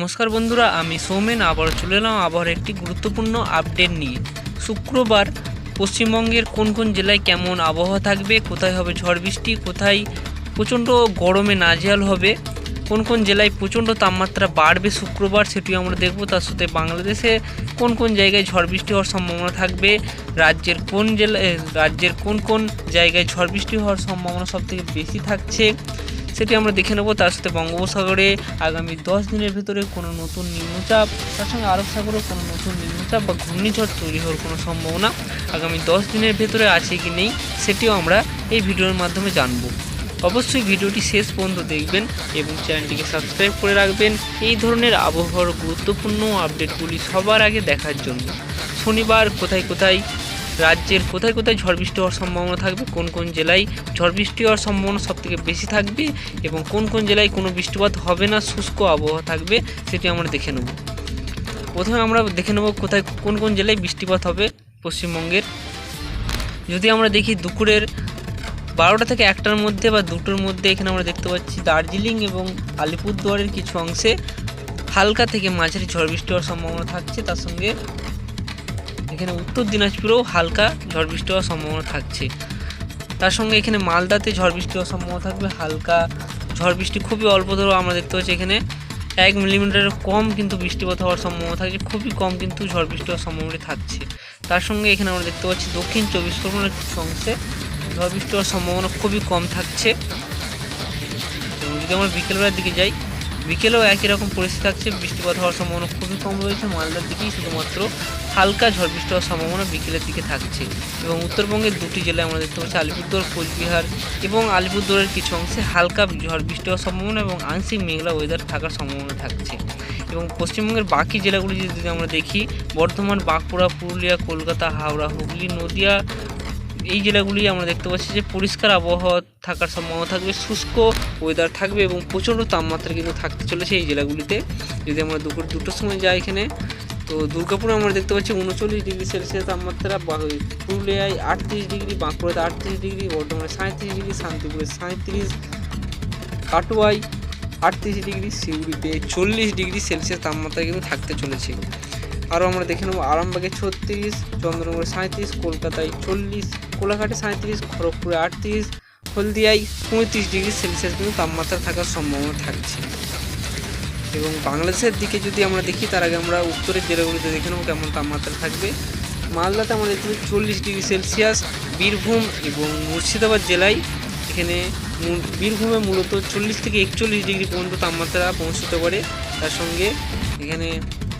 নমস্কার বন্ধুরা, আমি সৌমেন। আবার চলে এলাম আবার একটি গুরুত্বপূর্ণ আপডেট নিয়ে। শুক্রবার পশ্চিমবঙ্গের কোন কোন জেলায় কেমন আবহাওয়া থাকবে, কোথায় হবে ঝড় বৃষ্টি, কোথায় প্রচণ্ড গরমে নাজেহাল হবে, কোন কোন জেলায় প্রচণ্ড তাপমাত্রা বাড়বে শুক্রবার সেটি আমরা দেখব। তার সাথে বাংলাদেশে কোন কোন জায়গায় ঝড় বৃষ্টি হওয়ার সম্ভাবনা থাকবে, রাজ্যের কোন জেলায় রাজ্যের কোন কোন জায়গায় ঝড় বৃষ্টি হওয়ার সম্ভাবনা সবথেকে বেশি থাকছে সেটি আমরা দেখে নেব তার সাথে বঙ্গোপসাগরে আগামী দশ দিনের ভিতরে কোনো নতুন নিম্নচাপ, তার সঙ্গে আরব সাগরে কোনো নতুন নিম্নচাপ বা ঘূর্ণিঝড় তৈরি হওয়ার কোনো সম্ভাবনা আগামী দশ দিনের ভেতরে আছে কি নেই, সেটিও আমরা এই ভিডিওর মাধ্যমে জানব। অবশ্যই ভিডিওটি শেষ পর্যন্ত দেখবেন এবং চ্যানেলটিকে সাবস্ক্রাইব করে রাখবেন। এই ধরনের আবহাওয়ার গুরুত্বপূর্ণ আপডেটগুলি সবার আগে দেখার জন্য। শনিবার কোথায় কোথায় রাজ্যের কোথায় কোথায় ঝড় বৃষ্টি হওয়ার সম্ভাবনা থাকবে, কোন কোন জেলায় ঝড় বৃষ্টি হওয়ার সম্ভাবনা সবথেকে বেশি থাকবে এবং কোন কোন জেলায় কোনো বৃষ্টিপাত হবে না, শুষ্ক আবহাওয়া থাকবে সেটি আমরা দেখে নেব। প্রথমে আমরা দেখে নেব কোথায় কোন কোন জেলায় বৃষ্টিপাত হবে পশ্চিমবঙ্গের। যদি আমরা দেখি দুপুরের বারোটা থেকে একটার মধ্যে বা দুটোর মধ্যে এখানে আমরা দেখতে পাচ্ছি দার্জিলিং এবং আলিপুরদুয়ারের কিছু অংশে হালকা থেকে মাঝারি ঝড় বৃষ্টি হওয়ার সম্ভাবনা থাকছে, তার সঙ্গে এখানে উত্তর দিনাজপুরেও হালকা ঝড় বৃষ্টি হওয়ার সম্ভাবনা থাকছে। তার সঙ্গে এখানে মালদাতে ঝড় বৃষ্টি হওয়ার সম্ভাবনা থাকবে, হালকা ঝড় বৃষ্টি খুবই অল্প ধরেও আমরা দেখতে পাচ্ছি এখানে। এক মিলিমিটারের কম কিন্তু বৃষ্টিপাত হওয়ার সম্ভাবনা থাকছে, খুবই কম কিন্তু ঝড় বৃষ্টি হওয়ার সম্ভাবনা থাকছে। তার সঙ্গে এখানে আমরা দেখতে পাচ্ছি দক্ষিণ চব্বিশ পরগনার কিছু অংশে ঝড় বৃষ্টি হওয়ার সম্ভাবনা খুবই কম থাকছে। যদি আমরা বিকেলবেলার দিকে যাই বিকেলেও একই রকম পরিস্থিতি থাকছে। বৃষ্টিপাত হওয়ার সম্ভাবনা খুবই কম রয়েছে। মালদার দিকেই শুধুমাত্র হালকা ঝড় বৃষ্টি হওয়ার সম্ভাবনা বিকেলের দিকে থাকছে। এবং উত্তরবঙ্গের দুটি জেলায় আমরা দেখতে পাচ্ছি আলিপুরদুয়ার, কোচবিহার এবং আলিপুরদুয়ারের কিছু অংশে হালকা ঝড় বৃষ্টি হওয়ার সম্ভাবনা এবং আংশিক মেঘলা ওয়েদার থাকার সম্ভাবনা থাকছে। এবং পশ্চিমবঙ্গের বাকি জেলাগুলি যদি আমরা দেখি, বর্ধমান, বাঁকুড়া, পুরুলিয়া, কলকাতা, হাওড়া, হুগলি, নদিয়া এই জেলাগুলি আমরা দেখতে পাচ্ছি যে পরিষ্কার আবহাওয়া থাকার সম্ভাবনা থাকবে, শুষ্ক ওয়েদার থাকবে এবং প্রচণ্ড তাপমাত্রা কিন্তু থাকতে চলেছে এই জেলাগুলিতে। যদি আমরা দুপুর দুটোর সময় যাই এখানে, তো দুর্গাপুরে আমরা দেখতে পাচ্ছি উনচল্লিশ ডিগ্রি সেলসিয়াস তাপমাত্রা পুরুলিয়ায় আটত্রিশ ডিগ্রি বাঁকুড়াতে আটত্রিশ ডিগ্রি বর্ধমানে সাঁত্রিশ ডিগ্রি শান্তিপুরে সাঁত্রিশ কাটোয়ায় আটত্রিশ ডিগ্রি সিউড়িতে চল্লিশ ডিগ্রি সেলসিয়াস তাপমাত্রা কিন্তু থাকতে চলেছে। আরও আমরা দেখে নেব আরামবাগে ছত্রিশ, চন্দ্রনগরে সাঁত্রিশ কলকাতায় চল্লিশ, কোলাঘাটে সাঁত্রিশ খড়গপুরে আটত্রিশ, হলদিয়ায় পঁয়ত্রিশ ডিগ্রি সেলসিয়াস কিন্তু তাপমাত্রা থাকার সম্ভাবনা থাকছে। এবং বাংলাদেশের দিকে যদি আমরা দেখি, তার আগে আমরা উত্তরের জেলাগুলিতে দেখে নেব কেমন তাপমাত্রা থাকবে। মালদাতে আমাদের দেখতে চল্লিশ ডিগ্রি সেলসিয়াস, বীরভূম এবং মুর্শিদাবাদ জেলায় এখানে বীরভূমে মূলত চল্লিশ থেকে একচল্লিশ ডিগ্রি পর্যন্ত তাপমাত্রা পৌঁছতে পারে। তার সঙ্গে এখানে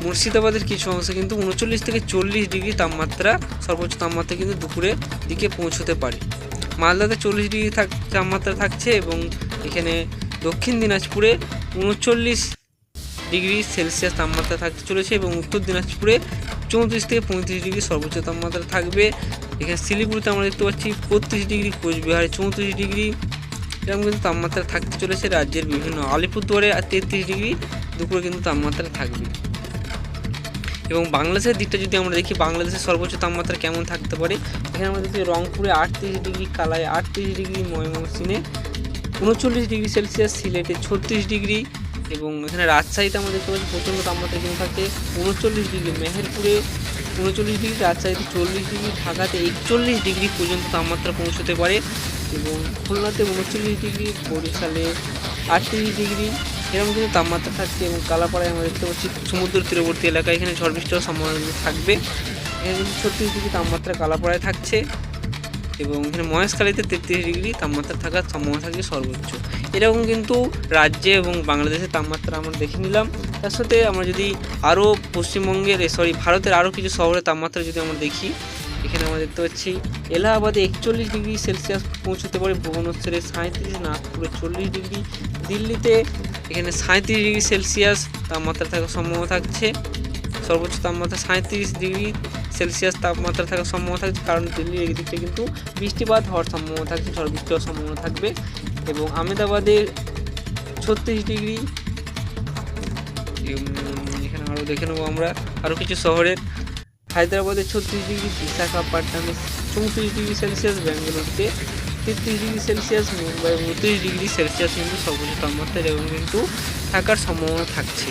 মুর্শিদাবাদের কিছু অংশে কিন্তু উনচল্লিশ থেকে চল্লিশ ডিগ্রি তাপমাত্রা, সর্বোচ্চ তাপমাত্রা কিন্তু দুপুরের দিকে পৌঁছতে পারে। মালদাতে চল্লিশ ডিগ্রি থাক, তাপমাত্রা থাকছে এবং এখানে দক্ষিণ দিনাজপুরে উনচল্লিশ ডিগ্রি সেলসিয়াস তাপমাত্রা থাকতে চলেছে এবং উত্তর দিনাজপুরে চৌত্রিশ থেকে পঁয়ত্রিশ ডিগ্রি সর্বোচ্চ তাপমাত্রা থাকবে। এখানে শিলিগুড়িতে আমরা দেখতে পাচ্ছি বত্রিশ ডিগ্রি, কোচবিহারে চৌত্রিশ ডিগ্রি, এরকম কিন্তু তাপমাত্রা থাকতে চলেছে। রাজ্যের বিভিন্ন আলিপুরদুয়ারে আর তেত্রিশ ডিগ্রি, দুপুরে কিন্তু তাপমাত্রা থাকবে। এবং বাংলাদেশের দিকটা যদি আমরা দেখি, বাংলাদেশের সর্বোচ্চ তাপমাত্রা কেমন থাকতে পারে? এখানে আমরা দেখি রংপুরে আটত্রিশ ডিগ্রি, কালায় আটত্রিশ ডিগ্রি, ময়মনসিংহে উনচল্লিশ ডিগ্রি সেলসিয়াস, সিলেটে ছত্রিশ ডিগ্রি এবং এখানে রাজশাহীতে আমরা দেখতে পাচ্ছি প্রচণ্ড তাপমাত্রা কেমন থাকে উনচল্লিশ ডিগ্রি, মেহেরপুরে উনচল্লিশ ডিগ্রি, রাজশাহীতে চল্লিশ ডিগ্রি, ঢাকাতে একচল্লিশ ডিগ্রি পর্যন্ত তাপমাত্রা পৌঁছতে পারে এবং খুলনাতে উনচল্লিশ ডিগ্রি, বরিশালে আটত্রিশ ডিগ্রি এরকম কিন্তু তাপমাত্রা থাকছে এবং কালাপাড়ায় আমরা দেখতে পাচ্ছি সমুদ্র তীরবর্তী এলাকায় এখানে ঝড় বৃষ্টি হওয়ার সম্ভাবনা থাকবে। এখানে কিন্তু ছত্রিশ ডিগ্রি তাপমাত্রা কালাপাড়ায় থাকছে এবং এখানে মহেশখালীতে তেত্রিশ ডিগ্রি তাপমাত্রা থাকার সম্ভাবনা থাকছে সর্বোচ্চ। এরকম কিন্তু রাজ্যে এবং বাংলাদেশের তাপমাত্রা আমরা দেখে নিলাম। তার সাথে আমরা যদি আরও পশ্চিমবঙ্গের সরি ভারতের আরও কিছু শহরের তাপমাত্রা যদি আমরা দেখি, এখানে আমরা দেখতে পাচ্ছি এলাহাবাদে একচল্লিশ ডিগ্রি সেলসিয়াস পৌঁছতে পারে ভুবনেশ্বরে সাঁত্রিশ নাগপুরে চল্লিশ ডিগ্রি, দিল্লিতে এখানে সাঁত্রিশ ডিগ্রি সেলসিয়াস তাপমাত্রা থাকার সম্ভাবনা থাকছে। সর্বোচ্চ তাপমাত্রা সাঁত্রিশ ডিগ্রি সেলসিয়াস তাপমাত্রা থাকার সম্ভাবনা থাকছে, কারণ দিল্লির এই দিকটা কিন্তু বৃষ্টিপাত হওয়ার সম্ভাবনা থাকছে, ঝড় বৃষ্টি হওয়ার সম্ভাবনা থাকবে। এবং আহমেদাবাদে ছত্রিশ ডিগ্রি এখানে আরও দেখে নেব আমরা আরও কিছু শহরের। হায়দ্রাবাদে ছত্রিশ ডিগ্রি বিশাখাপট্টনামে চৌত্রিশ ডিগ্রি সেলসিয়াস ব্যাঙ্গালোরতে তেত্রিশ ডিগ্রি সেলসিয়াস মুম্বাই উনত্রিশ ডিগ্রি সেলসিয়াস কিন্তু সর্বোচ্চ তাপমাত্রা এরকম কিন্তু থাকার সম্ভাবনা থাকছে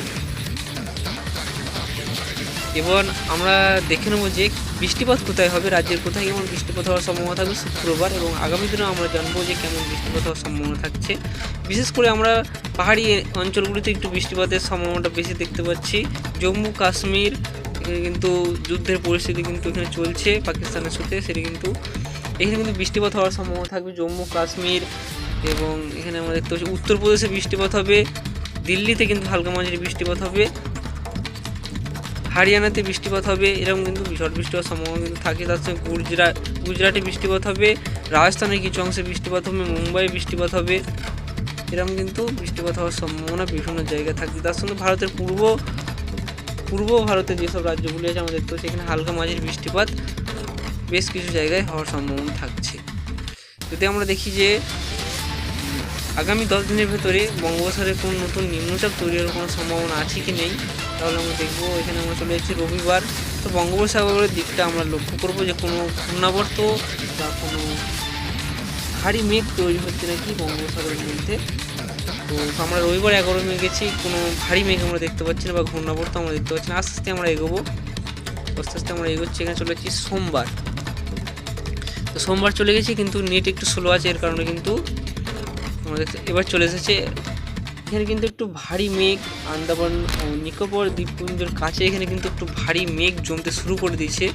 এবার আমরা দেখে নেব যে বৃষ্টিপাত কোথায় হবে, রাজ্যের কোথায় কেমন বৃষ্টিপাত হওয়ার সম্ভাবনা থাকবে শুক্রবার এবং আগামী দিনে আমরা জানব যে কেমন বৃষ্টিপাত হওয়ার সম্ভাবনা থাকছে। বিশেষ করে আমরা পাহাড়ি অঞ্চলগুলিতে একটু বৃষ্টিপাতের সম্ভাবনাটা বেশি দেখতে পাচ্ছি। জম্মু, কাশ্মীর এখানে কিন্তু যুদ্ধের পরিস্থিতি কিন্তু এখানে চলছে, পাকিস্তানের সাথে, সেটি কিন্তু এখানে কিন্তু বৃষ্টিপাত হওয়ার সম্ভাবনা থাকবে জম্মু, কাশ্মীর এবং এখানে আমরা দেখতে পাচ্ছি উত্তরপ্রদেশে বৃষ্টিপাত হবে, দিল্লিতে কিন্তু হালকা মাঝারি বৃষ্টিপাত হবে, হরিয়ানাতে বৃষ্টিপাত হবে, এরকম কিন্তু ঝড় বৃষ্টি হওয়ার সম্ভাবনা কিন্তু থাকে। তার সঙ্গে গুজরাট গুজরাটে বৃষ্টিপাত হবে রাজস্থানের কিছু অংশে বৃষ্টিপাত হবে মুম্বাই বৃষ্টিপাত হবে, এরকম কিন্তু বৃষ্টিপাত হওয়ার সম্ভাবনা বিভিন্ন জায়গায় থাকবে তার সঙ্গে ভারতের পূর্ব পূর্ব ভারতের যেসব রাজ্যগুলি আছে আমাদের তো এখানে হালকা মাঝারি বৃষ্টিপাত বেশ কিছু জায়গায় হওয়ার সম্ভাবনা থাকছে। যদি আমরা দেখি যে, আগামী দশ দিনের ভেতরে বঙ্গোপসাগরে কোনো নতুন নিম্নচাপ তৈরি হওয়ার কোনো সম্ভাবনা আছে কি নেই, তাহলে আমরা দেখব এখানে আমরা চলে যাচ্ছি রবিবার। তো বঙ্গোপসাগরের দিকটা আমরা লক্ষ্য করব যে, কোনো ঘূর্ণাবর্ত বা কোনো ভারী মেঘ তৈরি হচ্ছে নাকি বঙ্গোপসাগরের মধ্যে। তো আমরা রবিবার এগারো মে গেছি, কোনো ভারী মেঘ আমরা দেখতে পাচ্ছি না বা ঘূর্ণাবর্ত আমরা দেখতে পাচ্ছি না। আস্তে আস্তে আমরা এগোবো, আস্তে আস্তে আমরা এগোচ্ছি। এখানে চলে যাচ্ছি সোমবার। সোমবার চলে গেছি, কিন্তু নেট একটু স্লো আছে, এর কারণে কিন্তু আমাদের এবার চলে এসেছে। এখানে কিন্তু একটু ভারী মেঘ, আন্দামান নিকোবর দ্বীপপুঞ্জের কাছে এখানে কিন্তু একটু ভারী মেঘ জমতে শুরু করে দিয়েছে।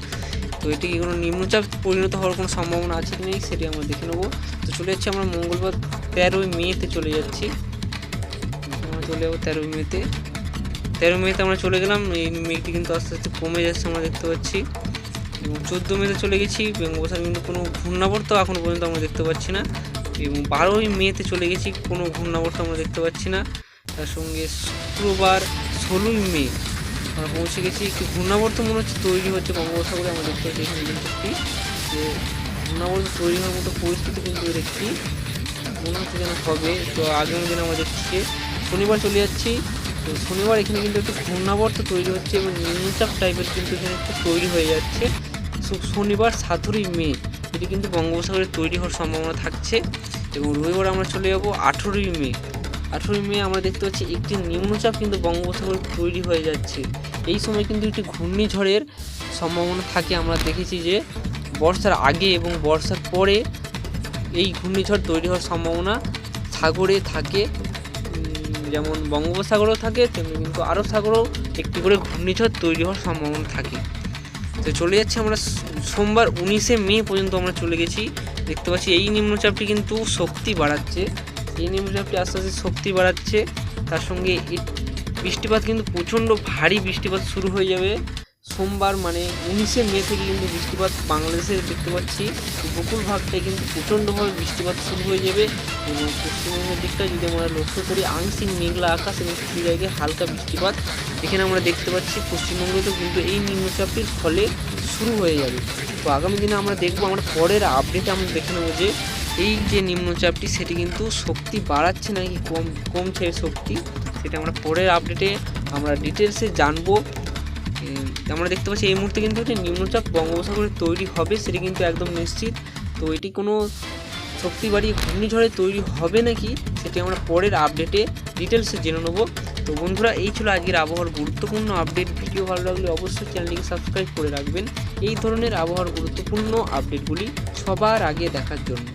তো এটি কি কোনো নিম্নচাপ পরিণত হওয়ার কোনো সম্ভাবনা আছে কি নেই সেটি আমরা দেখে নেব। তো চলে যাচ্ছি আমরা মঙ্গলবার তেরোই মেতে চলে যাচ্ছি। আমরা চলে যাব তেরোই মেতে। তেরো মেতে আমরা চলে গেলাম, এই মেঘটি কিন্তু আস্তে আস্তে কমে যাচ্ছে, আমরা দেখতে পাচ্ছি। এবং চোদ্দ মেতে চলে গেছি বঙ্গোপসাগর কিন্তু কোনো ঘূর্ণাবর্ত এখনও পর্যন্ত আমরা দেখতে পাচ্ছি না। এবং বারোই মেতে চলে গেছি, কোনো ঘূর্ণাবর্ত আমরা দেখতে পাচ্ছি না। তার সঙ্গে শুক্রবার ষোলোই মে আমরা পৌঁছে গেছি। একটি ঘূর্ণাবর্ত মনে হচ্ছে তৈরি হচ্ছে বঙ্গোপসাগরে, আমরা দেখতে পাচ্ছি এখানে কিন্তু একটি যে ঘূর্ণাবর্ত তৈরি হওয়ার মতো পরিস্থিতি কিন্তু একটি মনে হচ্ছে যেন হবে। তো আগামী দিনে আমরা দেখছি শনিবার চলে যাচ্ছি। তো শনিবার এখানে কিন্তু একটু ঘূর্ণাবর্ত তৈরি হচ্ছে এবং নিম্নচাপ টাইপের কিন্তু এখানে একটু তৈরি হয়ে যাচ্ছে। শনিবার সতেরোই মে। এটি কিন্তু বঙ্গোপসাগরে তৈরি হওয়ার সম্ভাবনা থাকছে এবং রবিবার আমরা চলে যাব আঠেরোই মে। আঠেরোই মে আমরা দেখতে পাচ্ছি একটি নিম্নচাপ কিন্তু বঙ্গোপসাগরে তৈরি হয়ে যাচ্ছে। এই সময় কিন্তু একটি ঘূর্ণিঝড়ের সম্ভাবনা থাকে। আমরা দেখেছি যে বর্ষার আগে এবং বর্ষার পরে এই ঘূর্ণিঝড় তৈরি হওয়ার সম্ভাবনা সাগরে থাকে। যেমন বঙ্গোপসাগরেও থাকে, তেমনি কিন্তু আরব সাগরেও একটি করে ঘূর্ণিঝড় তৈরি হওয়ার সম্ভাবনা থাকে। তো চলে যাচ্ছি আমরা সোমবার উনিশে মে পর্যন্ত আমরা চলে গেছি। দেখতে পাচ্ছি এই নিম্নচাপটি কিন্তু শক্তি বাড়াচ্ছে। এই নিম্নচাপটি আস্তে আস্তে শক্তি বাড়াচ্ছে। তার সঙ্গে বৃষ্টিপাত কিন্তু প্রচণ্ড ভারী বৃষ্টিপাত শুরু হয়ে যাবে। সোমবার মানে উনিশে মে থেকে কিন্তু বৃষ্টিপাত বাংলাদেশে দেখতে পাচ্ছি। উপকূল ভাগটায় কিন্তু প্রচণ্ডভাবে বৃষ্টিপাত শুরু হয়ে যাবে এবং পশ্চিমবঙ্গের দিকটা যদি আমরা লক্ষ্য করি, আংশিক মেঘলা আকাশ এবং কিছু জায়গায় হালকা বৃষ্টিপাত। এখানে আমরা দেখতে পাচ্ছি পশ্চিমবঙ্গেতেও কিন্তু এই নিম্নচাপটির ফলে শুরু হয়ে যাবে। তো আগামী দিনে আমরা দেখব, আমরা পরের আপডেটে আমরা দেখে নেব যে এই যে নিম্নচাপটি, সেটি কিন্তু শক্তি বাড়াচ্ছে নাকি কম কমছে শক্তি, সেটা আমরা পরের আপডেটে আমরা ডিটেলসে জানব। আমরা দেখতে পাচ্ছি এই মুহূর্তে কিন্তু একটি নিম্নচাপ বঙ্গোপসাগরে তৈরি হবে সেটি কিন্তু একদম নিশ্চিত। তো এটি কোনো শক্তি বাড়িয়ে ঘূর্ণিঝড়ে তৈরি হবে নাকি সেটি আমরা পরের আপডেটে ডিটেলসে জেনে নেব। তো বন্ধুরা, এই ছিল আজকের আবহাওয়ার গুরুত্বপূর্ণ আপডেট ভিডিও ভালো লাগলে অবশ্যই চ্যানেলটিকে সাবস্ক্রাইব করে রাখবেন। এই ধরনের আবহাওয়ার গুরুত্বপূর্ণ আপডেটগুলি সবার আগে দেখার জন্য।